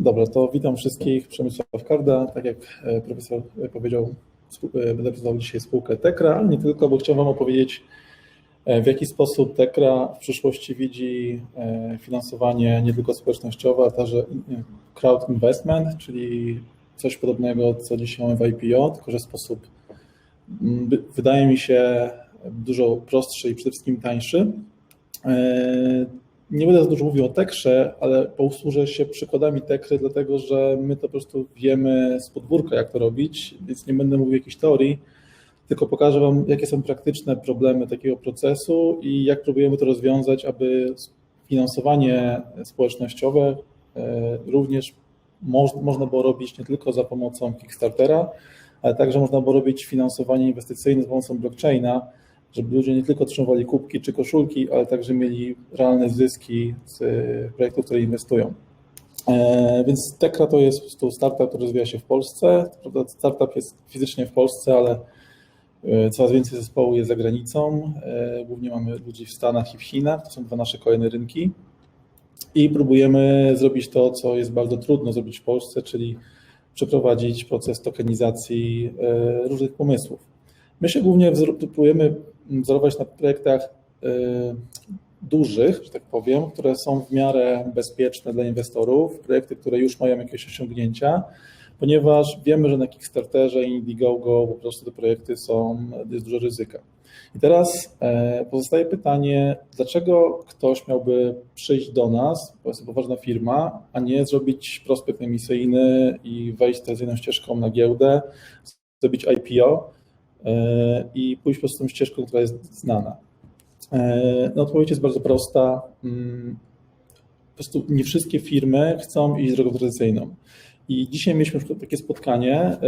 Dobra, to witam wszystkich. Przemysław Karda. Tak jak e, profesor powiedział, spół- e, będę prezentował dzisiaj spółkę Tekra, ale nie tylko, bo chciałem Wam opowiedzieć, e, w jaki sposób Tekra w przyszłości widzi e, finansowanie nie tylko społecznościowe, ale także e, crowd investment, czyli coś podobnego, co dzisiaj mamy w IPO, tylko że sposób, wydaje mi się, dużo prostszy i przede wszystkim tańszy. Nie będę za dużo mówił o Tekrze, ale posłużę się przykładami Tekry, dlatego że my to po prostu wiemy z podwórka, jak to robić, więc nie będę mówił jakiejś teorii, tylko pokażę Wam, jakie są praktyczne problemy takiego procesu i jak próbujemy to rozwiązać, aby finansowanie społecznościowe e, również moż, można było robić nie tylko za pomocą Kickstartera, ale także można było robić finansowanie inwestycyjne za pomocą blockchaina, żeby ludzie nie tylko otrzymywali kubki czy koszulki, ale także mieli realne zyski z projektów, w które inwestują. E, Więc Tekra to jest po prostu startup, który rozwija się w Polsce. Startup jest fizycznie w Polsce, ale e, coraz więcej zespołu jest za granicą. E, Głównie mamy ludzi w Stanach i w Chinach. To są dwa nasze kolejne rynki. I próbujemy zrobić to, co jest bardzo trudno zrobić w Polsce, czyli przeprowadzić proces tokenizacji różnych pomysłów. My się głównie próbujemy wzorować na projektach e, dużych, że tak powiem, które są w miarę bezpieczne dla inwestorów, projekty, które już mają jakieś osiągnięcia, ponieważ wiemy, że na Kickstarterze i Indiegogo po prostu te projekty są, jest dużo ryzyka. I teraz e, pozostaje pytanie, dlaczego ktoś miałby przyjść do nas, bo jest to poważna firma, a nie zrobić prospekt emisyjny i wejść tradycyjną ścieżką na giełdę, zrobić IPO i pójść po prostu tą ścieżką, która jest znana. E, No, odpowiedź jest bardzo prosta. Mm, Po prostu nie wszystkie firmy chcą iść drogą tradycyjną. I dzisiaj mieliśmy takie spotkanie e,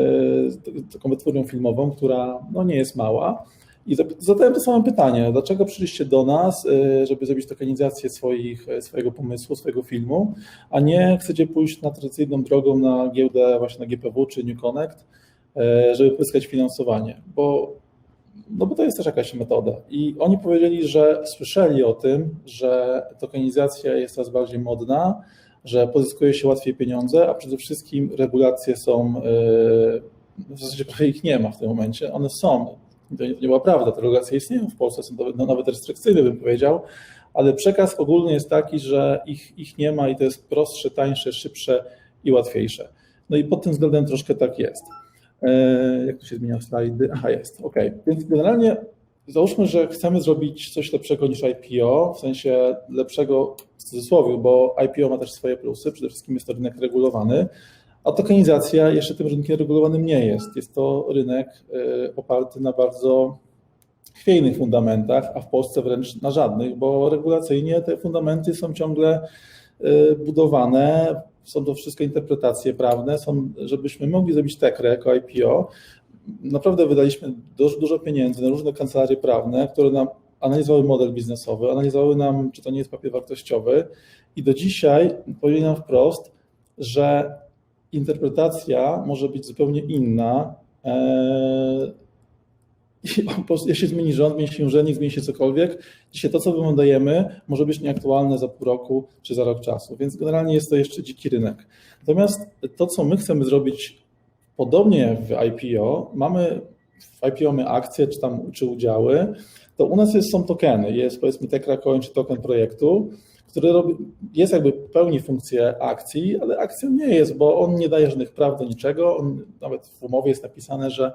z t- taką wytwórnią filmową, która no, nie jest mała. I zadałem to samo pytanie, dlaczego przyszliście do nas, e, żeby zrobić tokenizację swoich, e, swojego pomysłu, swojego filmu, a nie chcecie pójść na tradycyjną drogą na giełdę właśnie na GPW czy New Connect, e, żeby pozyskać finansowanie, bo no bo to jest też jakaś metoda. I oni powiedzieli, że słyszeli o tym, że tokenizacja jest coraz bardziej modna, że pozyskuje się łatwiej pieniądze, a przede wszystkim regulacje są, yy, w zasadzie prawie ich nie ma w tym momencie, one są. To nie, to nie była prawda, te regulacje istnieją w Polsce, są nawet, no, nawet restrykcyjne bym powiedział, ale przekaz ogólny jest taki, że ich, ich nie ma i to jest prostsze, tańsze, szybsze i łatwiejsze. No i pod tym względem troszkę tak jest. E, Jak to się zmienia slajdy? Aha, jest, ok. Więc generalnie załóżmy, że chcemy zrobić coś lepszego niż IPO, w sensie lepszego w cudzysłowie, bo IPO ma też swoje plusy, przede wszystkim jest to rynek regulowany, a tokenizacja jeszcze tym rynkiem regulowanym nie jest. Jest to rynek e, oparty na bardzo chwiejnych fundamentach, a w Polsce wręcz na żadnych, bo regulacyjnie te fundamenty są ciągle e, budowane, są to wszystko interpretacje prawne, są, żebyśmy mogli zrobić tekrę jako IPO, naprawdę wydaliśmy dużo, dużo pieniędzy na różne kancelarie prawne, które nam analizowały model biznesowy, analizowały nam, czy to nie jest papier wartościowy i do dzisiaj powiedzieli nam wprost, że interpretacja może być zupełnie inna. I po prostu, jak się zmieni rząd, zmieni się urzędnik, zmieni się cokolwiek, dzisiaj to, co my dajemy, może być nieaktualne za pół roku czy za rok czasu, więc generalnie jest to jeszcze dziki rynek. Natomiast to, co my chcemy zrobić podobnie w IPO, mamy w IPO mamy akcje czy tam czy udziały, to u nas jest, są tokeny, jest powiedzmy Tekra czy token projektu, który robi, jest jakby pełni funkcję akcji, ale akcją nie jest, bo on nie daje żadnych praw do niczego, on, nawet w umowie jest napisane, że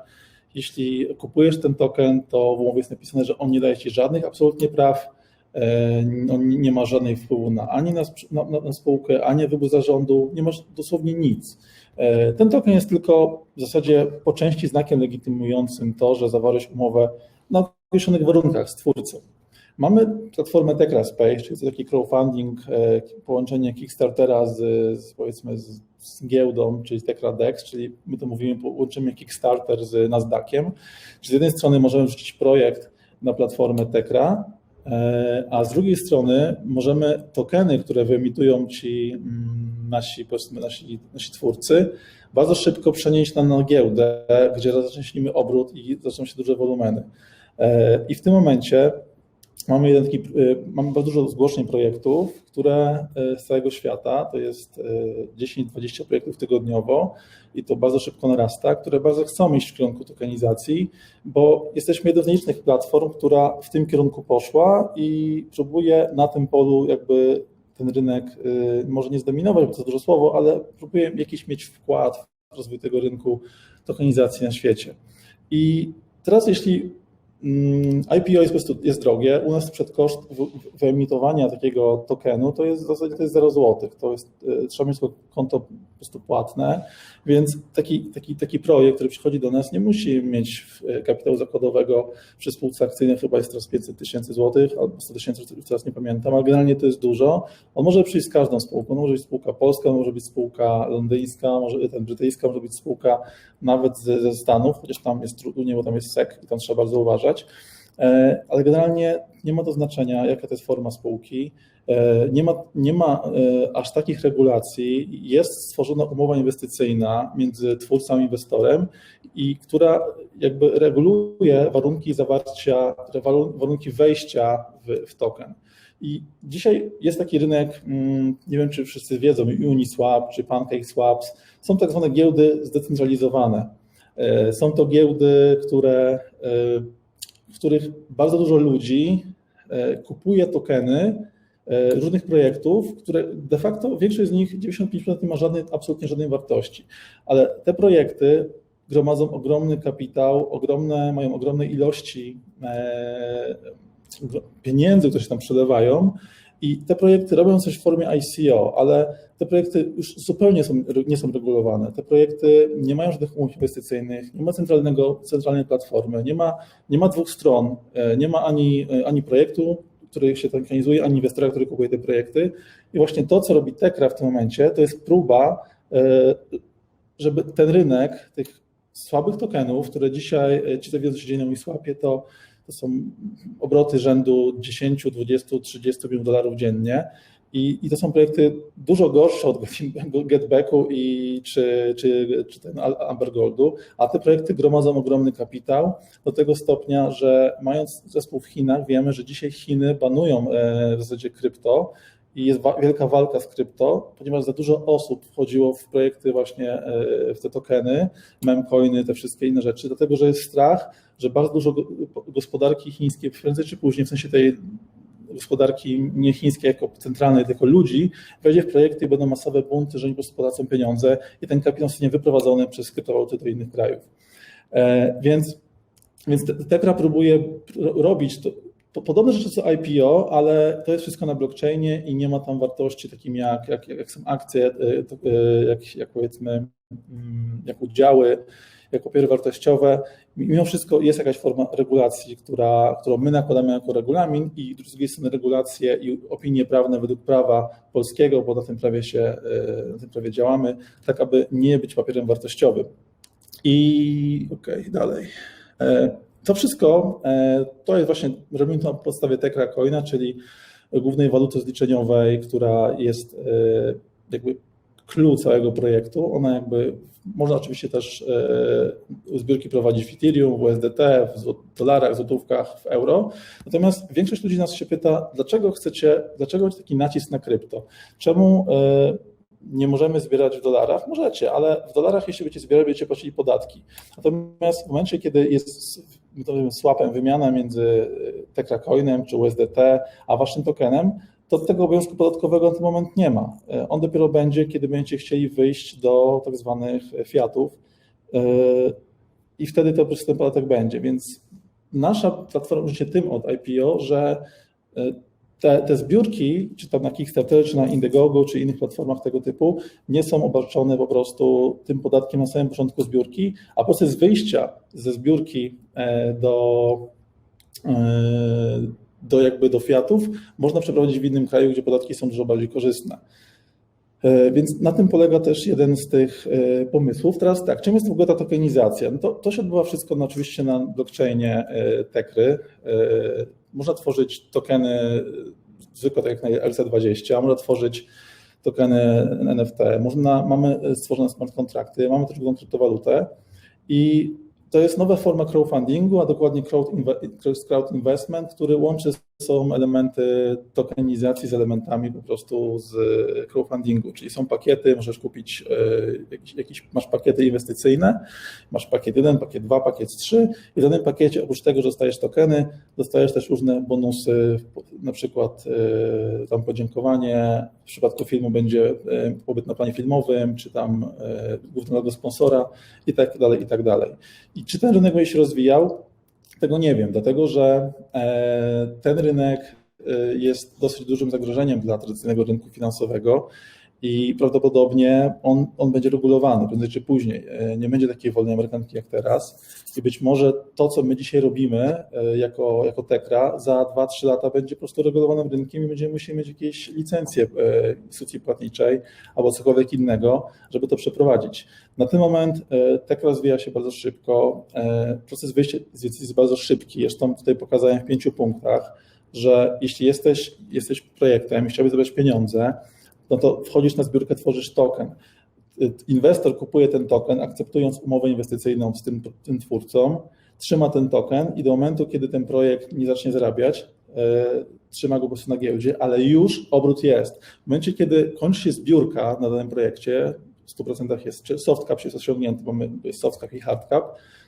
jeśli kupujesz ten token, to w umowie jest napisane, że on nie daje ci żadnych absolutnie praw, e, on nie ma żadnej wpływu na ani na, na, na, spółkę, ani wybór zarządu, nie masz dosłownie nic. E, Ten token jest tylko w zasadzie po części znakiem legitymującym to, że zawarłeś umowę na określonych warunkach z twórcą. Mamy platformę Tekra Space, czyli to taki crowdfunding, e, połączenie Kickstartera z, z powiedzmy z, z giełdą, czyli Tekra Dex, czyli my to mówimy, połączymy Kickstarter z Nasdaqiem. Czyli z jednej strony możemy wrzucić projekt na platformę Tekra, e, a z drugiej strony możemy tokeny, które wyemitują ci mm, nasi, nasi, nasi twórcy, bardzo szybko przenieść na, na giełdę, gdzie zacznie się nimi obrót i zaczną się duże wolumeny. E, I w tym momencie mamy, jeden taki, y, mamy bardzo dużo zgłoszeń projektów, które y, z całego świata, to jest y, 10-20 projektów tygodniowo i to bardzo szybko narasta, które bardzo chcą iść w kierunku tokenizacji, bo jesteśmy jedną z nielicznych platform, która w tym kierunku poszła i próbuje na tym polu jakby ten rynek y, może nie zdominować, bo to dużo słowo, ale próbuje jakiś mieć wkład w rozwój tego rynku tokenizacji na świecie. I teraz jeśli IPO jest po prostu jest drogie, u nas przedkoszt w- wyemitowania takiego tokenu to jest w zasadzie to jest 0 zł, to jest, y, trzeba mieć konto prostu płatne, więc taki, taki, taki projekt, który przychodzi do nas nie musi mieć y, kapitału zakładowego przy spółce akcyjnej chyba jest teraz 500 tysięcy złotych albo 100 tysięcy, teraz nie pamiętam, ale generalnie to jest dużo. On może przyjść z każdą spółką, może być spółka polska, może być spółka londyńska, może ten brytyjska, może być spółka nawet ze, ze Stanów, chociaż tam jest trudniej, bo tam jest SEC i tam trzeba bardzo uważać. E, Ale generalnie nie ma to znaczenia, jaka to jest forma spółki. E, Nie ma, nie ma e, aż takich regulacji. Jest stworzona umowa inwestycyjna między twórcą a inwestorem, i która jakby reguluje warunki zawarcia, waru- warunki wejścia w, w token. I dzisiaj jest taki rynek, mm, nie wiem czy wszyscy wiedzą, Uniswap czy PancakeSwaps, są tak zwane giełdy zdecentralizowane. Są to giełdy, które, w których bardzo dużo ludzi e, kupuje tokeny e, różnych projektów, które de facto większość z nich, 95% nie ma żadnej, absolutnie żadnej wartości. Ale te projekty gromadzą ogromny kapitał, ogromne, mają ogromne ilości e, pieniędzy, które się tam przelewają i te projekty robią coś w formie ICO, ale te projekty już zupełnie są, nie są regulowane. Te projekty nie mają żadnych umów inwestycyjnych, nie ma centralnego, centralnej platformy, nie ma, nie ma dwóch stron, e, nie ma ani, ani projektu, który się tokenizuje, ani inwestora, który kupuje te projekty. I właśnie to, co robi Tekra w tym momencie, to jest próba, e, żeby ten rynek tych słabych tokenów, które dzisiaj, e, ci co wiedzą, co się dzieje na Uniswapie, to to są obroty rzędu 10, 20, 30 milionów dolarów dziennie. I, I to są projekty dużo gorsze od Getbacku i czy, czy, czy ten Amber Goldu, a te projekty gromadzą ogromny kapitał do tego stopnia, że mając zespół w Chinach, wiemy, że dzisiaj Chiny banują e, w zasadzie krypto i jest wielka walka z krypto, ponieważ za dużo osób wchodziło w projekty właśnie e, w te tokeny, memcoiny, te wszystkie inne rzeczy, dlatego że jest strach, że bardzo dużo go- gospodarki chińskiej prędzej czy później, w sensie tej gospodarki nie chińskiej jako centralnej, tylko ludzi, wejdzie w projekty i będą masowe bunty, że oni po prostu płacą pieniądze i ten kapitał zostanie wyprowadzony przez kryptowaluty do innych krajów. E, Więc, więc te- Tekra próbuje pr- robić to, podobne rzeczy co IPO, ale to jest wszystko na blockchainie i nie ma tam wartości takim jak, jak, jak są akcje, e, e, jak, jak powiedzmy, mm, jak udziały, jak papiery wartościowe. Mimo wszystko jest jakaś forma regulacji, która, którą my nakładamy jako regulamin i z drugiej strony regulacje i opinie prawne według prawa polskiego, bo na tym prawie się, e, na tym prawie działamy, tak aby nie być papierem wartościowym. I okej, dalej. To wszystko e, to jest właśnie, robimy to na podstawie Tekra Coina, czyli głównej waluty zliczeniowej, która jest e, jakby clue całego projektu. Ona jakby, można oczywiście też e, zbiórki prowadzić w Ethereum, w USDT, w dolarach, złotówkach, w euro. Natomiast większość ludzi nas się pyta, dlaczego chcecie, dlaczego jest taki nacisk na krypto? Czemu nie możemy zbierać w dolarach? Możecie, ale w dolarach, jeśli będziecie zbierać, będziecie płacili podatki. Natomiast w momencie, kiedy jest swapem wymiana między Tekra Coinem czy USDT, a waszym tokenem, to tego obowiązku podatkowego na ten moment nie ma. E, On dopiero będzie, kiedy będziecie chcieli wyjść do tak zwanych fiatów e, i wtedy to po prostu ten podatek będzie. Więc nasza platforma różni się tym od IPO, że e, te, te zbiórki, czy tam na Kickstarter, czy na Indiegogo, czy innych platformach tego typu, nie są obarczone po prostu tym podatkiem na samym początku zbiórki, a proces wyjścia ze zbiórki e, do, e, do jakby do fiatów można przeprowadzić w innym kraju, gdzie podatki są dużo bardziej korzystne. E, Więc na tym polega też jeden z tych pomysłów. Teraz tak, czym jest w ogóle ta tokenizacja? No to, to się odbywa wszystko no, oczywiście na blockchainie Tekry. E, Można tworzyć tokeny zwykłe, tak jak na RC20, można tworzyć tokeny NFT, można, mamy stworzone smart kontrakty, mamy też drugą kryptowalutę i to jest nowa forma crowdfundingu, a dokładnie crowd, crowd investment, który łączy są elementy tokenizacji z elementami po prostu z crowdfundingu, czyli są pakiety, możesz kupić e, jakiś, masz pakiety inwestycyjne, masz pakiet 1, pakiet 2, pakiet 3 i w danym pakiecie oprócz tego, że dostajesz tokeny, dostajesz też różne bonusy, na przykład e, tam podziękowanie, w przypadku filmu będzie e, pobyt na planie filmowym, czy tam głównego sponsora i tak dalej, i tak dalej. I czy ten rynek będzie się rozwijał? Tego nie wiem, dlatego że e, ten rynek e, jest dosyć dużym zagrożeniem dla tradycyjnego rynku finansowego i prawdopodobnie on, on będzie regulowany prędzej czy później. E, nie będzie takiej wolnej amerykanki jak teraz i być może to, co my dzisiaj robimy jako, jako Tekra, za 2-3 lata będzie po prostu regulowanym rynkiem i będziemy musieli mieć jakieś licencje instytucji płatniczej albo cokolwiek innego, żeby to przeprowadzić. Na ten moment e, tech rozwija się bardzo szybko. E, proces wyjścia z jest bardzo szybki. Zresztą tutaj pokazałem w pięciu punktach, że jeśli jesteś, jesteś projektem i chciałbyś zabrać pieniądze, no to wchodzisz na zbiórkę, tworzysz token. E, inwestor kupuje ten token, akceptując umowę inwestycyjną z tym, tym twórcą, trzyma ten token i do momentu, kiedy ten projekt nie zacznie zarabiać, trzyma go po prostu na giełdzie, ale już obrót jest. W momencie, kiedy kończy się zbiórka na danym projekcie, w 100% jest, czy soft cap jest osiągnięty, bo jest soft cap i hard cap,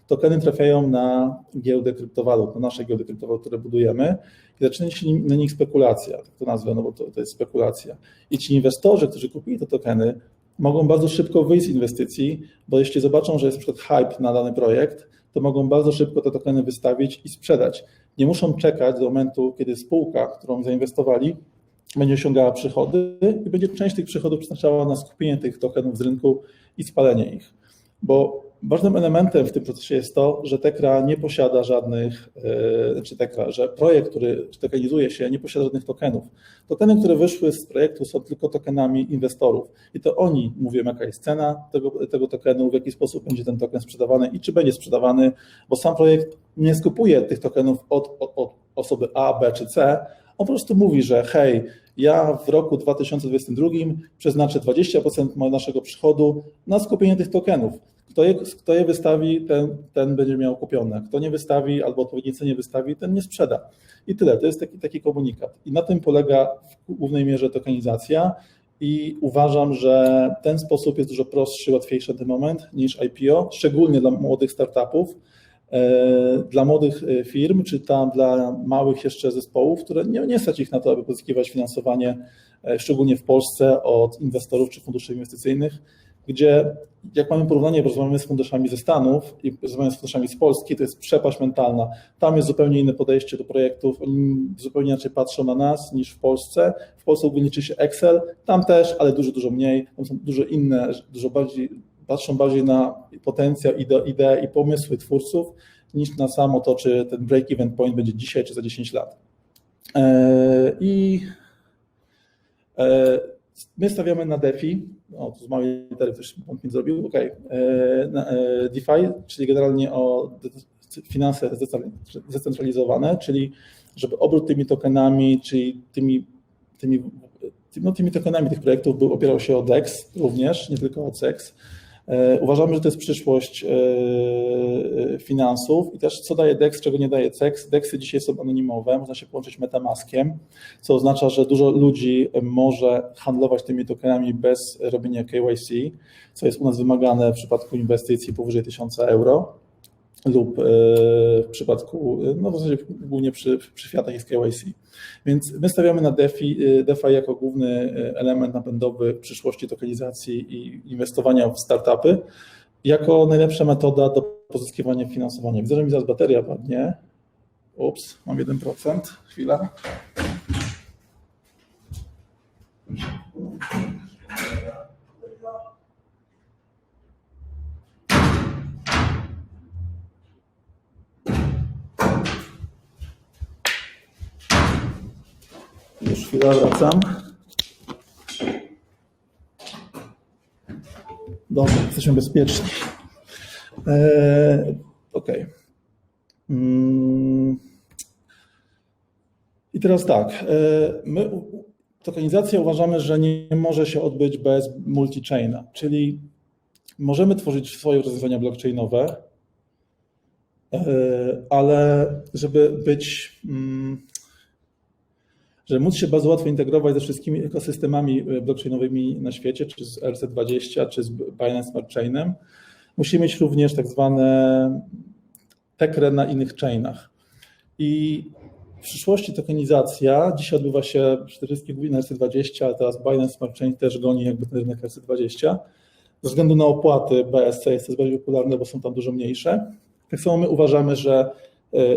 tokeny trafiają na giełdę kryptowalut, na nasze giełdy kryptowalut, które budujemy i zaczyna się na nich spekulacja, tak to nazwę, no bo to, to jest spekulacja. I ci inwestorzy, którzy kupili te tokeny, mogą bardzo szybko wyjść z inwestycji, bo jeśli zobaczą, że jest przykład hype na dany projekt, to mogą bardzo szybko te tokeny wystawić i sprzedać. Nie muszą czekać do momentu, kiedy spółka, którą zainwestowali, będzie osiągała przychody i będzie część tych przychodów przeznaczała na skupienie tych tokenów z rynku i spalenie ich. Bo ważnym elementem w tym procesie jest to, że Tekra nie posiada żadnych, e, czy Tekra, że projekt, który tokenizuje się, nie posiada żadnych tokenów. Tokeny, które wyszły z projektu są tylko tokenami inwestorów i to oni mówią, jaka jest cena tego, tego tokenu, w jaki sposób będzie ten token sprzedawany i czy będzie sprzedawany, bo sam projekt nie skupuje tych tokenów od, od, od osoby A, B czy C, on po prostu mówi, że hej, ja w roku 2022 przeznaczę 20% naszego przychodu na skupienie tych tokenów. Kto je, kto je wystawi, ten, ten będzie miał kupione. Kto nie wystawi albo odpowiedniej cenie wystawi, ten nie sprzeda. I tyle. To jest taki, taki komunikat. I na tym polega w głównej mierze tokenizacja. I uważam, że ten sposób jest dużo prostszy, łatwiejszy na ten moment niż IPO, szczególnie dla młodych startupów dla młodych e, firm, czy tam dla małych jeszcze zespołów, które nie, nie stać ich na to, aby pozyskiwać finansowanie, e, szczególnie w Polsce, od inwestorów czy funduszy inwestycyjnych, gdzie jak mamy porównanie, bo rozmawiamy z funduszami ze Stanów i rozmawiamy z funduszami z Polski, to jest przepaść mentalna. Tam jest zupełnie inne podejście do projektów, oni zupełnie inaczej patrzą na nas niż w Polsce. W Polsce ogólnie liczy się Excel, tam też, ale dużo, dużo mniej. Tam są dużo inne, dużo bardziej patrzą bardziej na potencjał, ideę i pomysły twórców, niż na samo to, czy ten break-even point będzie dzisiaj, czy za 10 lat. E, I e, my stawiamy na DeFi, o, tu z małej litery też mi zrobił, ok, e, DeFi, czyli generalnie o finanse zdecentralizowane, czyli żeby obrót tymi tokenami, czyli tymi, tymi, no, tymi tokenami tych projektów był, opierał się o DEX również, nie tylko o CEX, uważamy, że to jest przyszłość e, e, finansów i też co daje DEX, czego nie daje CEX. DEXy dzisiaj są anonimowe, można się połączyć metamaskiem, co oznacza, że dużo ludzi może handlować tymi tokenami bez robienia KYC, co jest u nas wymagane w przypadku inwestycji powyżej 1000 euro lub w przypadku, no w zasadzie głównie przy, przy fiatach jest KYC. Więc my stawiamy na DeFi, DeFi jako główny e, element napędowy przyszłości tokenizacji i inwestowania w startupy, jako najlepsza metoda do pozyskiwania finansowania. Widzę, że mi zaraz bateria padnie. Ups, mam 1%. Chwila. Już chwilę wracam. Dobrze, jesteśmy bezpieczni. Eee, OK. Mm. I teraz tak. Eee, my tokenizacja uważamy, że nie może się odbyć bez multi-chaina, czyli możemy tworzyć swoje rozwiązania blockchainowe, eee, ale żeby być. Żeby móc się bardzo łatwo integrować ze wszystkimi ekosystemami blockchainowymi na świecie, czy z RC20, czy z Binance Smart Chainem, musimy mieć również tak zwane tekre na innych chainach. I w przyszłości tokenizacja, dzisiaj odbywa się przede wszystkim głównie na RC20, ale teraz Binance Smart Chain też goni jakby ten rynek RC20. Ze względu na opłaty BSC jest to bardziej popularne, bo są tam dużo mniejsze. Tak samo my uważamy, że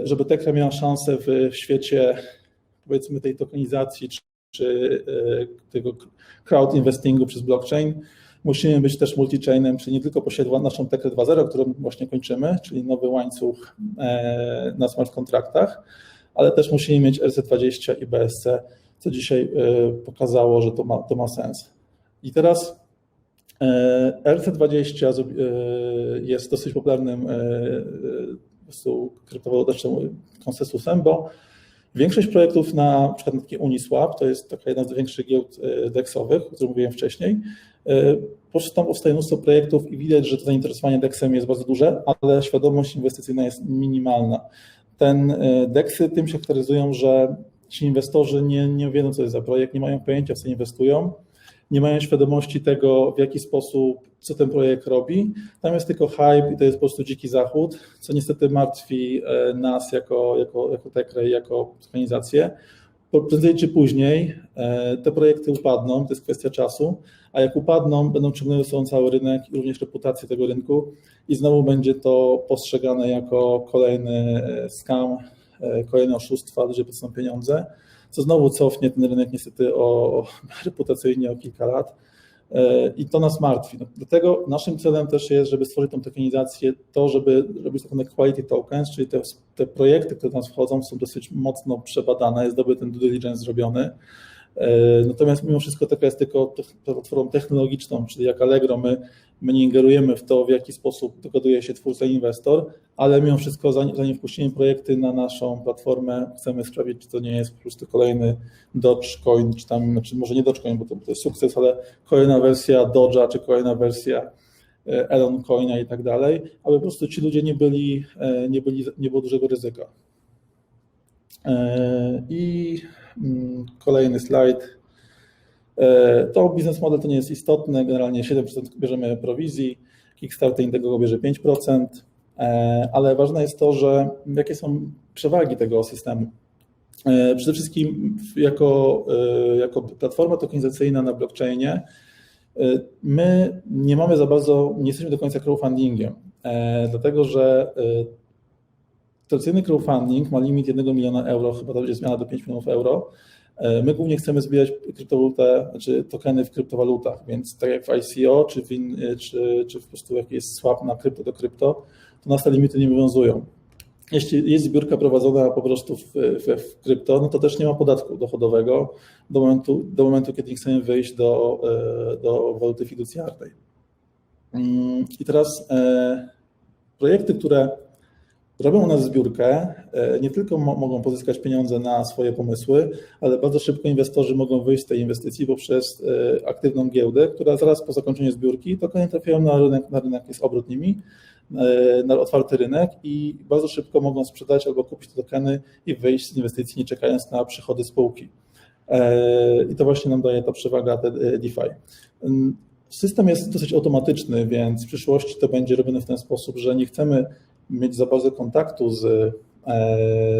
żeby Tekra miała szansę w świecie powiedzmy tej tokenizacji czy, czy tego crowd investingu przez blockchain, musimy być też multi-chainem, czyli nie tylko posiadać naszą Tekrę 2.0, którą właśnie kończymy, czyli nowy łańcuch na smart kontraktach, ale też musimy mieć RC20 i BSC, co dzisiaj pokazało, że to ma, to ma sens. I teraz RC20 jest dosyć popularnym kryptowalutą konsensusem, bo większość projektów na przykład na Uniswap, to jest taka jedna z większych giełd DEX-owych, o której mówiłem wcześniej, po prostu tam powstaje mnóstwo projektów i widać, że to zainteresowanie DEX-em jest bardzo duże, ale świadomość inwestycyjna jest minimalna. Ten DEX-y tym się charakteryzują, że ci inwestorzy nie, nie wiedzą, co jest za projekt, nie mają pojęcia, w co inwestują, nie mają świadomości tego, w jaki sposób, co ten projekt robi. Tam jest tylko hype i to jest po prostu dziki zachód, co niestety martwi nas jako, jako, jako i jako organizację. Prędzej czy później te projekty upadną, to jest kwestia czasu, a jak upadną, będą ciągnęły sobą cały rynek i również reputację tego rynku i znowu będzie to postrzegane jako kolejny scam, kolejne oszustwa, to są pieniądze, co znowu cofnie ten rynek niestety o reputacyjnie o kilka lat i to nas martwi. Dlatego naszym celem też jest, żeby stworzyć tą tokenizację, to żeby robić tak zwane quality tokens, czyli te, te projekty, które do nas wchodzą są dosyć mocno przebadane, jest dobry ten due diligence zrobiony. Natomiast mimo wszystko taka jest tylko platformą technologiczną, czyli jak Allegro, my, my nie ingerujemy w to, w jaki sposób dogaduje się twórca i inwestor, ale mimo wszystko zanim, wpuścimy projekty na naszą platformę, chcemy sprawdzić, czy to nie jest po prostu kolejny Dogecoin, czy tam, znaczy może nie Dogecoin, bo to, to jest sukces, ale kolejna wersja Doge'a, czy kolejna wersja Elon Coina i tak dalej, aby po prostu ci ludzie nie byli, nie byli, nie było dużego ryzyka. I kolejny slajd. To biznes model to nie jest istotne, generalnie 7% bierzemy prowizji, Kickstarter Indiegogo bierze 5%, ale ważne jest to, że jakie są przewagi tego systemu. Przede wszystkim jako, jako platforma tokenizacyjna na blockchainie my nie mamy za bardzo, nie jesteśmy do końca crowdfundingiem, dlatego że tradycyjny crowdfunding ma limit 1 miliona euro, chyba to będzie zmiana do 5 milionów euro. My głównie chcemy zbierać kryptowalutę, znaczy tokeny w kryptowalutach, więc tak jak w ICO, czy, w in, czy po prostu jak jest swap na krypto do krypto, to nas te limity nie wywiązują. Jeśli jest zbiórka prowadzona po prostu w, w, w krypto, no to też nie ma podatku dochodowego do momentu, do momentu kiedy chcemy wyjść do, do waluty fiducjarnej. I teraz projekty, które robią u nas zbiórkę, nie tylko mogą pozyskać pieniądze na swoje pomysły, ale bardzo szybko inwestorzy mogą wyjść z tej inwestycji poprzez aktywną giełdę, która zaraz po zakończeniu zbiórki tokeny trafiają na rynek, na rynek jest obrót nimi, na otwarty rynek i bardzo szybko mogą sprzedać albo kupić te tokeny i wyjść z inwestycji, nie czekając na przychody spółki. I to właśnie nam daje ta przewaga DeFi. System jest dosyć automatyczny, więc w przyszłości to będzie robione w ten sposób, że nie chcemy mieć za bardzo kontaktu z,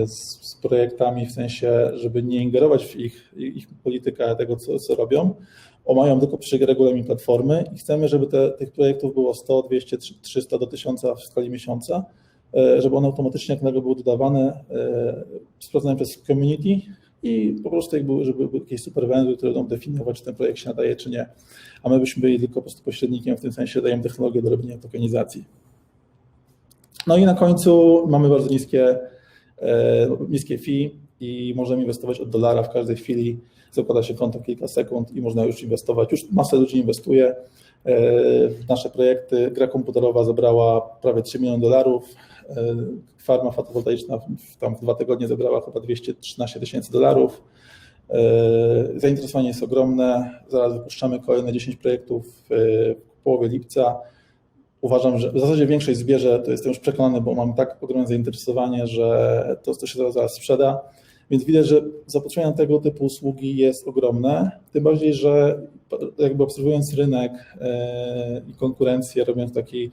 z, projektami, w sensie, żeby nie ingerować w ich, ich politykę tego, co, co robią. Mają tylko regulamin platformy i chcemy, żeby te, tych projektów było 100, 200, 300 do 1000 w skali miesiąca, żeby one automatycznie jak były dodawane, sprawdzane przez community i po prostu jakby, żeby były jakieś superwendy, które będą definiować, czy ten projekt się nadaje, czy nie. A my byśmy byli tylko po prostu pośrednikiem, w tym sensie dajemy technologię do robienia tokenizacji. No i na końcu mamy bardzo niskie, niskie fee i możemy inwestować od dolara w każdej chwili. Zakłada się konto kilka sekund i można już inwestować. Już masa ludzi inwestuje w nasze projekty. Gra komputerowa zebrała prawie 3 miliony dolarów. Farma fotowoltaiczna tam w dwa tygodnie zebrała chyba 213 tysięcy dolarów. Zainteresowanie jest ogromne. Zaraz wypuszczamy kolejne 10 projektów w połowie lipca. Uważam, że w zasadzie większość zbierze, to jestem już przekonany, bo mam tak ogromne zainteresowanie, że to, to się zaraz sprzeda. Więc widać, że zapotrzebowanie na tego typu usługi jest ogromne, tym bardziej, że jakby obserwując rynek e, i konkurencję, robiąc taki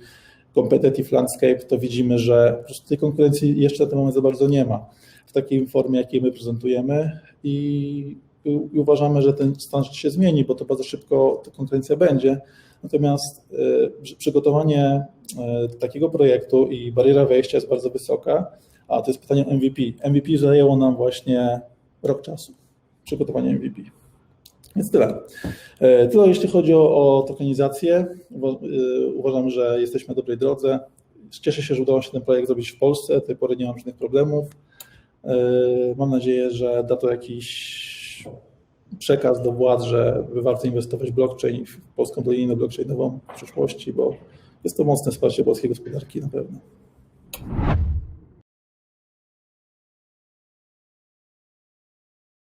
competitive landscape, to widzimy, że po prostu tej konkurencji jeszcze na ten moment za bardzo nie ma w takiej formie, jakiej my prezentujemy i, i uważamy, że ten stan się zmieni, bo to bardzo szybko ta konkurencja będzie. Natomiast e, przygotowanie e, takiego projektu i bariera wejścia jest bardzo wysoka, a to jest pytanie o MVP. MVP zajęło nam właśnie rok czasu, przygotowanie MVP. Więc tyle. E, Tyle jeśli chodzi o, o tokenizację. Y, Uważam, że jesteśmy na dobrej drodze. Cieszę się, że udało się ten projekt zrobić w Polsce. Do tej pory nie mam żadnych problemów. E, Mam nadzieję, że da to jakiś przekaz do władz, że warto inwestować w blockchain, w polską dolinę blockchainową w przyszłości, bo jest to mocne wsparcie polskiej gospodarki na pewno.